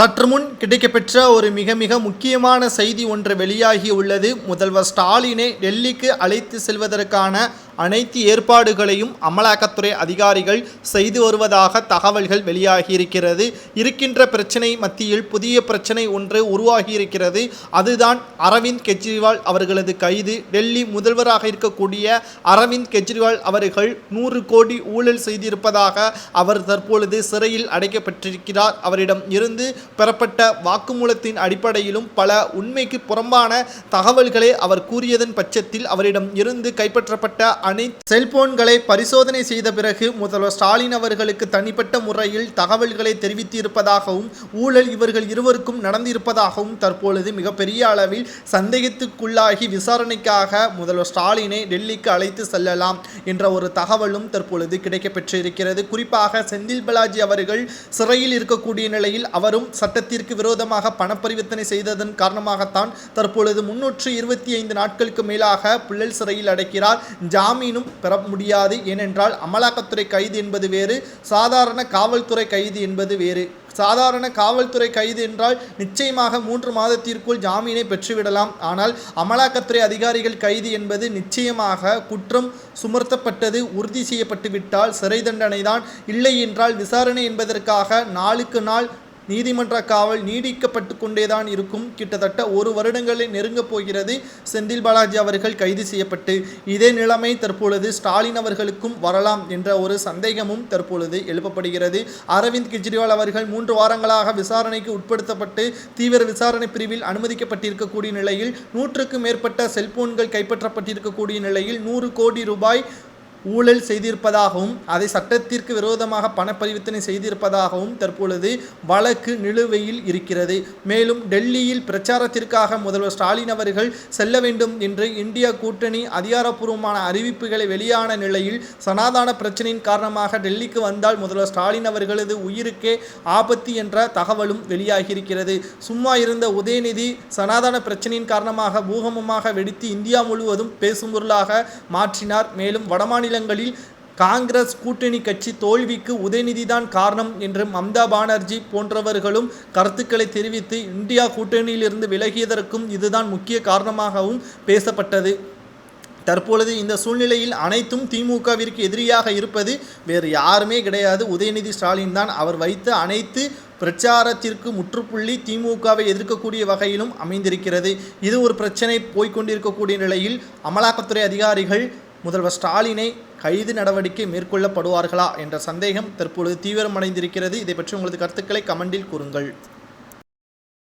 சற்று முன் கிடைக்கப்பெற்ற ஒரு மிக மிக முக்கியமான செய்தி ஒன்று வெளியாகி உள்ளது. முதல்வர் ஸ்டாலினை டெல்லிக்கு அழைத்து செல்வதற்கான அனைத்து ஏற்பாடுகளையும் அமலாக்கத்துறை அதிகாரிகள் செய்து வருவதாக தகவல்கள் வெளியாகியிருக்கிறது. இருக்கின்ற பிரச்சனை மத்தியில் புதிய பிரச்சனை ஒன்று உருவாகியிருக்கிறது. அதுதான் அரவிந்த் கெஜ்ரிவால் அவர்களது கைது. டெல்லி முதல்வராக இருக்கக்கூடிய அரவிந்த் கெஜ்ரிவால் அவர்கள் நூறு கோடி ஊழல் செய்திருப்பதாக அவர் தற்பொழுது சிறையில் அடைக்கப்பட்டிருக்கிறார். அவரிடம் இருந்து பெறப்பட்ட வாக்குமூலத்தின் அடிப்படையிலும் பல உண்மைக்கு புறம்பான தகவல்களை அவர் கூறியதன் பட்சத்தில் அவரிடம் இருந்து கைப்பற்றப்பட்ட அனைத்து செல்போன்களை பரிசோதனை செய்த பிறகு முதல்வர் ஸ்டாலின் அவர்களுக்கு தனிப்பட்ட முறையில் தகவல்களை தெரிவித்திருப்பதாகவும் ஊழல் இவர்கள் இருவருக்கும் நடந்திருப்பதாகவும் தற்பொழுது மிகப்பெரிய அளவில் சந்தேகத்துக்குள்ளாகி விசாரணைக்காக முதல்வர் ஸ்டாலினை டெல்லிக்கு அழைத்து செல்லலாம் என்ற ஒரு தகவலும் தற்பொழுது கிடைக்கப்பெற்றிருக்கிறது. குறிப்பாக செந்தில் பாலாஜி அவர்கள் சிறையில் இருக்கக்கூடிய நிலையில் அவரும் சட்டத்திற்கு விரோதமாக பணப்பரிவர்த்தனை செய்ததன் காரணமாகத்தான் தற்பொழுது முன்னூற்று இருபத்தி ஐந்து நாட்களுக்கு மேலாக புள்ளல் சிறையில் அடைக்கிறார். ஜாமீனும் பெற முடியாது ஏனென்றால் அமலாக்கத்துறை கைது என்பது வேறு சாதாரண காவல்துறை கைது என்பது வேறு. சாதாரண காவல்துறை கைது என்றால் நிச்சயமாக மூன்று மாதத்திற்குள் ஜாமீனை பெற்றுவிடலாம். ஆனால் அமலாக்கத்துறை அதிகாரிகள் கைது என்பது நிச்சயமாக குற்றம் சுமர்த்தப்பட்டது உறுதி செய்யப்பட்டுவிட்டால் சிறை தண்டனை தான் இல்லை என்றால் விசாரணை என்பதற்காக நாளுக்கு நாள் நீதிமன்ற காவல் நீடிக்கப்பட்டு கொண்டேதான் இருக்கும். கிட்டத்தட்ட ஒரு வருடங்களை நெருங்கப் போகிறது. செந்தில் பாலாஜி அவர்கள் கைது செய்யப்பட்டு இதே நிலைமை தற்பொழுது ஸ்டாலின் அவர்களுக்கும் வரலாம் என்ற ஒரு சந்தேகமும் தற்பொழுது எழுப்பப்படுகிறது. அரவிந்த் கெஜ்ரிவால் அவர்கள் மூன்று வாரங்களாக விசாரணைக்கு உட்படுத்தப்பட்டு தீவிர விசாரணை பிரிவில் அனுமதிக்கப்பட்டிருக்கக்கூடிய நிலையில் நூற்றுக்கும் மேற்பட்ட செல்போன்கள் கைப்பற்றப்பட்டிருக்கக்கூடிய நிலையில் நூறு கோடி ரூபாய் ஊழல் செய்திருப்பதாகவும் அதை சட்டத்திற்கு விரோதமாக பணப்பரிவர்த்தனை செய்திருப்பதாகவும் தற்பொழுது வழக்கு நிலுவையில் இருக்கிறது. மேலும் டெல்லியில் பிரச்சாரத்திற்காக முதல்வர் ஸ்டாலின் அவர்கள் செல்ல வேண்டும் என்று இந்தியா கூட்டணி அதிகாரப்பூர்வமான அறிவிப்புகளை வெளியான நிலையில் சனாதான பிரச்சனையின் காரணமாக டெல்லிக்கு வந்தால் முதல்வர் ஸ்டாலின் அவர்களது உயிருக்கே ஆபத்து என்ற தகவலும் வெளியாகியிருக்கிறது. சும்மா இருந்த உதயநிதி சனாதன பிரச்சனையின் காரணமாக பூகமமாக வெடித்து இந்தியா முழுவதும் பேசும் பொருளாக மாற்றினார். மேலும் வடமாநில மாநிலங்களில் காங்கிரஸ் கூட்டணி கட்சி தோல்விக்கு உதயநிதிதான் காரணம் என்று மம்தா பானர்ஜி போன்றவர்களும் கருத்துக்களை தெரிவித்து இந்தியா கூட்டணியிலிருந்து விலகியதற்கும் இதுதான் முக்கிய காரணமாகவும் பேசப்பட்டது. தற்பொழுது இந்த சூழ்நிலையில் அனைத்தும் திமுகவிற்கு எதிரியாக இருப்பது வேறு யாருமே கிடையாது. உதயநிதி ஸ்டாலின் தான் அவர் வைத்த அனைத்து பிரச்சாரத்திற்கு முற்றுப்புள்ளி திமுகவை எதிர்க்கக்கூடிய வகையிலும் அமைந்திருக்கிறது. இது ஒரு பிரச்சனை போய்க்கொண்டிருக்கக்கூடிய நிலையில் அமலாக்கத்துறை அதிகாரிகள் முதல்வர் ஸ்டாலினை கைது நடவடிக்கை மேற்கொள்ளப்படுவார்களா என்ற சந்தேகம் தற்பொழுது தீவிரமடைந்திருக்கிறது. இதை பற்றி உங்களது கருத்துக்களை கமெண்டில் கூறுங்கள்.